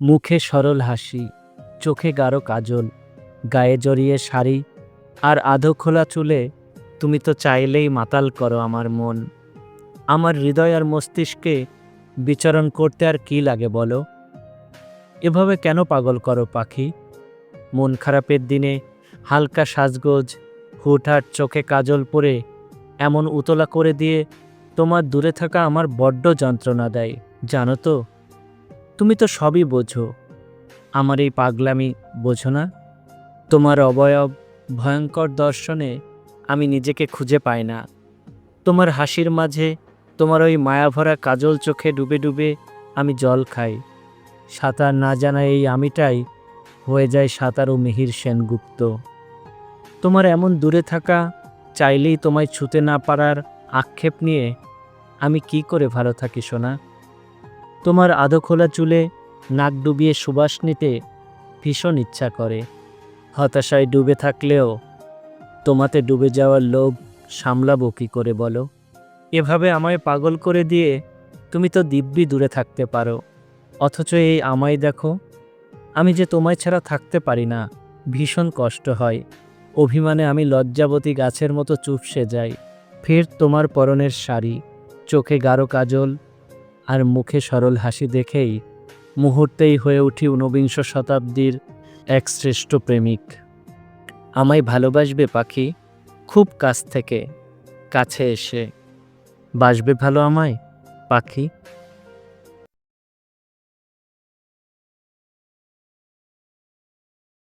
মুখে সরল হাসি, চোখে গাঢ় কাজল, গায়ে জড়িয়ে শাড়ি, আর আধো খোলা চুলে তুমি তো চাইলেই মাতাল করো আমার মন। আমার হৃদয় আর মস্তিষ্কে বিচরণ করতে আর কি লাগে বলো? এভাবে কেন পাগল করো পাখি? মন খারাপের দিনে হালকা সাজগোজ, হুটহাট চোখে কাজল পরে এমন উতলা করে দিয়ে তোমার দূরে থাকা আমার বড্ড যন্ত্রণা দেয়, জানো তো? তুমি তো সবই বোঝো। আমার এই পাগলামি বোঝো না। তোমার অবয়ব ভয়ঙ্কর দর্শনে আমি নিজেকে খুঁজে পাই না। তোমার হাসির মাঝে তোমার ওই মায়াভরা কাজল চোখে ডুবে ডুবে আমি জল খাই। সাঁতার না জানা এই আমিটাই হয়ে যায় সাঁতার ও মিহির সেনগুপ্ত। তোমার এমন দূরে থাকা, চাইলেই তোমায় ছুতে না পারার আক্ষেপ নিয়ে আমি কি করে ভালো থাকি সোনা? তোমার আধো খোলা চুলে নাক ডুবিয়ে সুবাস নিতে ভীষণ ইচ্ছা করে। হতাশায় ডুবে থাকলেও তোমাতে ডুবে যাওয়ার লোভ সামলাবো কী করে বলো? এভাবে আমায় পাগল করে দিয়ে তুমি তো দিব্যি দূরে থাকতে পারো। অথচ এই আমায় দেখো, আমি যে তোমায় ছাড়া থাকতে পারি না, ভীষণ কষ্ট হয়। অভিমানে আমি লজ্জাবতী গাছের মতো চুপসে যাই। ফের তোমার পরনের শাড়ি, চোখে গাঢ় কাজল আর মুখে সরল হাসি দেখেই মুহূর্তেই হয়ে উঠি ঊনবিংশ শতাব্দীর এক শ্রেষ্ঠ প্রেমিক। আমায় ভালোবাসবে পাখি? খুব কাছ থেকে, কাছে এসে। বাসবে ভালো আমায়, পাখি?